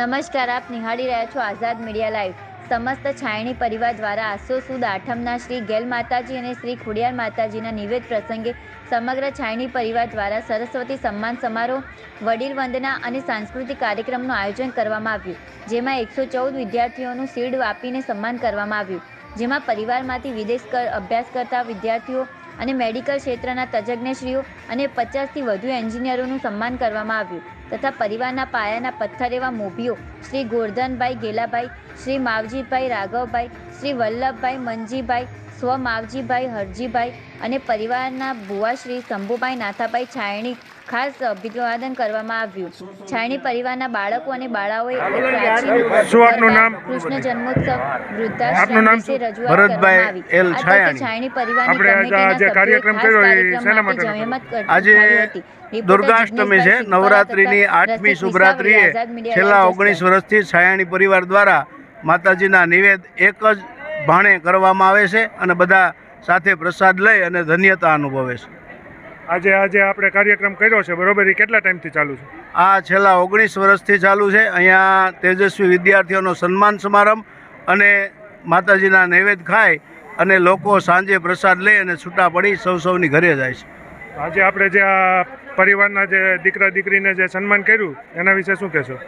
નમસ્કાર, આપ નિહાળી રહ્યા છો આઝાદ મીડિયા લાઈવ. સમસ્ત છાયણી પરિવાર દ્વારા આસો સુદ આઠમના શ્રી ગેલ માતાજી અને શ્રી ખોડિયાર માતાજીના નિવેદ પ્રસંગે સમગ્ર છાયણી પરિવાર દ્વારા સરસ્વતી સન્માન સમારોહ, વડીલ વંદના અને સાંસ્કૃતિક કાર્યક્રમનું આયોજન કરવામાં આવ્યું, જેમાં એકસો ચૌદ વિદ્યાર્થીઓનું શીલ્ડ આપીને સન્માન કરવામાં આવ્યું, જેમાં પરિવારમાંથી વિદેશ અભ્યાસ કરતા વિદ્યાર્થીઓ અને મેડિકલ ક્ષેત્રના તજજ્ઞશ્રીઓ અને પચાસથી વધુ એન્જિનિયરોનું સન્માન કરવામાં આવ્યું તથા પરિવારના પાયાના પથ્થર એવા મોભીઓ શ્રી ગોરધનભાઈ ગેલાભાઈ, શ્રી માવજીભાઈ રાઘવભાઈ, શ્રી વલ્લભભાઈ મંજીભાઈ સ્વ માવજીભાઈ હરજીભાઈ અને પરિવારના ભુવાશ્રી શંભુભાઈ નાથાભાઈ છાયણી ખાસ અભિવાદન કરવામાં આવ્યું છાયણી પરિવારના બાળકો અને બાળાઓએ નામ? કૃષ્ણ જન્મોત્સવ વૃદ્ધાશ્રમ વિશે રજૂઆત કરવામાં આવી. છાયાણી. પરિવારની કમિટીના કાર્યક્રમ કર્યો એ આજે દુર્ગાષ્ટમી છે નવરાત્રિની આઠમી શુભરાત્રિએ છેલ્લા ઓગણીસ. વર્ષથી છાયાણી પરિવાર દ્વારા માતાજીના નિવેદ એક જ ભાણે કરવામાં આવે છે અને બધા સાથે પ્રસાદ લઈ અને ધન્યતા અનુભવે છે. આજે આજે આપણે કાર્યક્રમ કર્યો છે બરોબર? એ કેટલા ટાઈમથી ચાલુ છે? આ છેલ્લા ઓગણીસ વર્ષથી ચાલુ છે. અહીંયા તેજસ્વી વિદ્યાર્થીઓનો સન્માન સમારંભ અને માતાજીના નૈવેદ્ય ખાય અને લોકો સાંજે પ્રસાદ લઈ અને છૂટા પડી સૌ સૌની ઘરે જાય છે. આજે આપણે જે આ પરિવારના જે દીકરા દીકરીને જે સન્માન કર્યું એના વિશે શું કહેશો?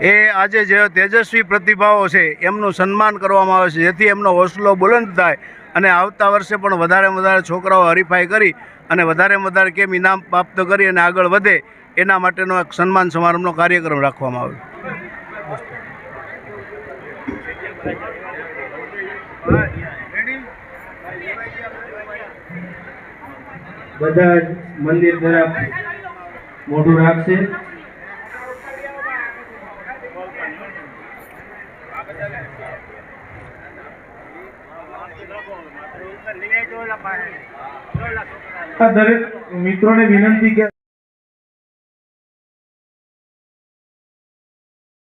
એ આજે જે તેજસ્વી પ્રતિભાઓ છે, એમનું સન્માન કરવામાં આવે છે, જેથી એમનો હોસલો બુલંદ થાય અને આવતા વર્ષે પણ વધારે વધારે છોકરાઓ હરીફાઈ કરી અને વધારે વધારે કેમ ઇનામ પ્રાપ્ત કરી અને આગળ વધે, એના માટેનો એક સન્માન સમારંભનો કાર્યક્રમ રાખવામાં આવ્યો બધા મંદિર તરફ મોઢું રાખશે. આ દરેક મિત્રોને વિનંતી કે